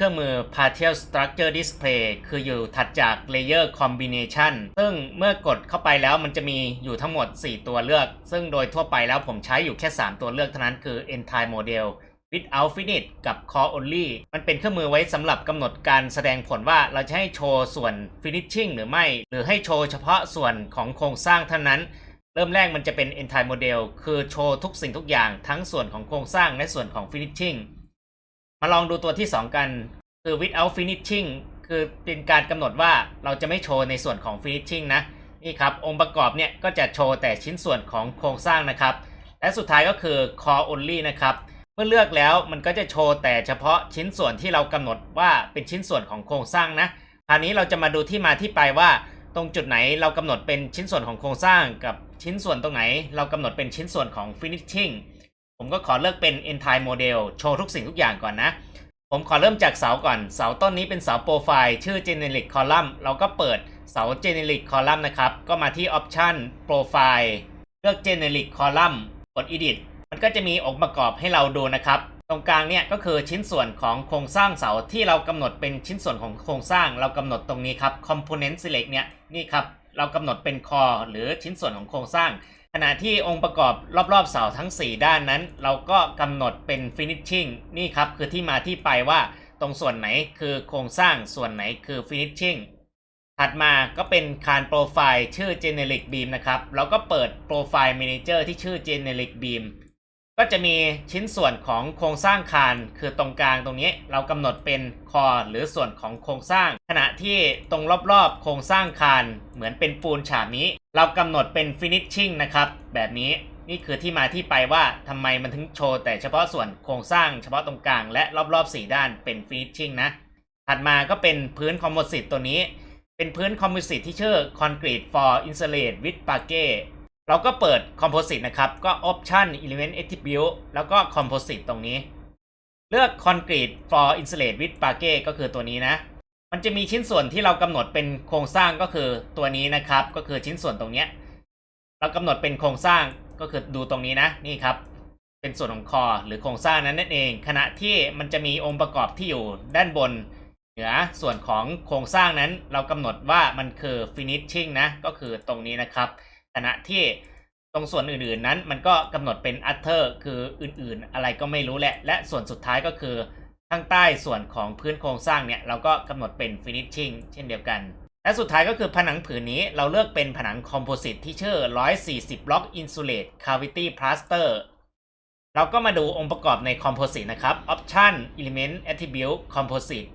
เครื่องมือ partial structure display คืออยู่ถัดจาก layer combination ซึ่งเมื่อกดเข้าไปแล้วมันจะมีอยู่ทั้งหมด 4 ตัวเลือก ซึ่งโดยทั่วไปแล้วผมใช้อยู่แค่ 3 ตัวเลือกเท่านั้นคือ entire model without finish กับ core only มันเป็นเครื่องมือไว้สำหรับกำหนดการแสดงผลว่าเราจะให้โชว์ส่วน finishing หรือไม่ หรือให้โชว์เฉพาะส่วนของโครงสร้างเท่านั้น เริ่มแรกมันจะเป็น entire model คือโชว์ทุกสิ่งทุกอย่างทั้งส่วนของโครงสร้างและส่วนของ finishing มาลองดูตัวที่ 2 กัน คือ without finishing คือเป็นการกำหนดว่าเราจะไม่โชว์ในส่วนของ finishing นะ นี่ครับ องค์ประกอบเนี่ยก็จะโชว์แต่ชิ้นส่วนของโครงสร้างนะครับ และสุดท้ายก็คือ core only นะครับ เมื่อเลือกแล้วมันก็จะโชว์แต่เฉพาะชิ้นส่วนที่เรากำหนดว่าเป็นชิ้นส่วนของโครงสร้างนะคราวนี้เราจะมาดูที่มาที่ไปว่า ตรงจุดไหนเรากำหนดเป็นชิ้นส่วนของโครงสร้าง กับชิ้นส่วนตรงไหน เรากำหนดเป็นชิ้นส่วนของ finishing ผมก็ขอเลือกเป็น entire model โชว์ทุกสิ่งทุกอย่างก่อนนะ ผมขอเริ่มจากเสาก่อน เสาต้นนี้เป็นเสาโปรไฟล์ชื่อ generic column เราก็เปิดเสา generic column นะครับ ก็มาที่ option profile เลือก generic column กด edit มันก็จะมีองค์ประกอบให้เราดูนะครับ ตรงกลางเนี่ยก็คือชิ้นส่วนของโครงสร้างเสาที่เรากำหนดเป็นชิ้นส่วนของโครงสร้างเรากำหนดตรงนี้ครับ component select เนี่ยนี่ครับ เรากำหนดเป็นคอหรือชิ้นส่วนของโครงสร้าง ขณะที่องค์ประกอบรอบๆเสาทั้ง 4 ด้านนั้น เราก็กำหนดเป็น finishing นี่ครับคือที่มาที่ไปว่าตรงส่วนไหนคือโครงสร้างส่วนไหนคือ finishing ถัดมาก็เป็นคานโปรไฟล์ชื่อ generic beam นะครับเราก็เปิดโปรไฟล์ manager ที่ชื่อ generic beam ก็จะมีชิ้นส่วนของโครงสร้างคานคือตรงกลางตรงนี้เรากำหนดเป็นคอหรือส่วนของโครงสร้าง ขณะที่ตรงรอบๆ โครงสร้างคานเหมือนเป็นปูนฉาบนี้ เรากำหนดเป็น finishing นะครับแบบนี้นี่คือที่มาที่ไปว่าทำไมมันถึงโชว์แต่เฉพาะส่วนโครงสร้างเฉพาะตรงกลางและรอบๆ 4 ด้านเป็น finishing นะถัดมาก็เป็นพื้นคอมโพสิตตัวนี้ เป็นพื้นคอมโพสิตที่ชื่อ concrete for insulate with p a g e เราก็เปิด Composite นะครับ ก็ Option Element Attribute แล้วก็ Composite ตรงนี้ เลือก Concrete for Insulate with p a g e ก็คือตัวนี้นะ มันจะมีชิ้นส่วนที่เรากำหนดเป็นโครงสร้างก็คือตัวนี้นะครับ ก็คือชิ้นส่วนตรงเนี้ย เรากำหนดเป็นโครงสร้างก็คือดูตรงนี้นะ นี่ครับ เป็นส่วนของคอหรือโครงสร้างนั้นนั่นเอง ขณะที่มันจะมีองค์ประกอบที่อยู่ด้านบนเหนือส่วนของโครงสร้างนั้น เรากำหนดว่ามันคือ finishing นะ ก็คือตรงนี้นะครับ ณะที่ตรงส่วนอื่นๆนั้นมันก็กำหนดเป็น other คืออื่นๆ อะไรก็ไม่รู้แหละ และส่วนสุดท้ายก็คือข้างใต้ส่วนของพื้นโครงสร้างเนี่ยเราก็กำหนดเป็น finishing เช่นเดียวกัน และสุดท้ายก็คือผนังผืนนี้เราเลือกเป็นผนังคอมโพสิตที่ชื่อ 140 บล็อก insulate cavity plaster เราก็มาดูองค์ประกอบใน Composite นะครับ Option Element Attribute Composite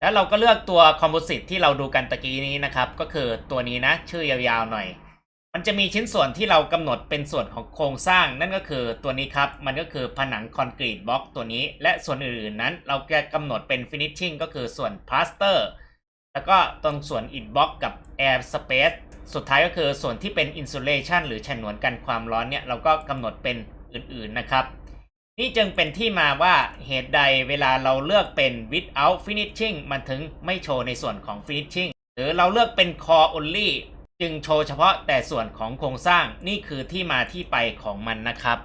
แล้วเราก็เลือกตัว Composite ที่เราดูกันตะกี้นี้นะครับ ก็คือตัวนี้นะชื่อยาวๆหน่อย มันจะมีชิ้นส่วนที่เรากำหนดเป็นส่วนของโครงสร้าง นั่นก็คือตัวนี้ครับ มันก็คือผนังคอนกรีตบล็อกตัวนี้ และส่วนอื่นๆนั้น เราจะกำหนดเป็น finishing ก็คือส่วน plaster แล้วก็ตรงส่วนอิฐบล็อกกับ air space สุดท้ายก็คือส่วนที่เป็น insulation หรือฉนวนกันความร้อนเนี่ยเราก็กำหนดเป็นอื่นๆนะครับ นี่จึงเป็นที่มาว่าเหตุใดเวลาเราเลือกเป็น without finishing มันถึงไม่โชว์ในส่วนของ finishing หรือเราเลือกเป็น core only จึงโชว์เฉพาะแต่ส่วนของโครงสร้างนี่คือที่มาที่ไปของมันนะครับ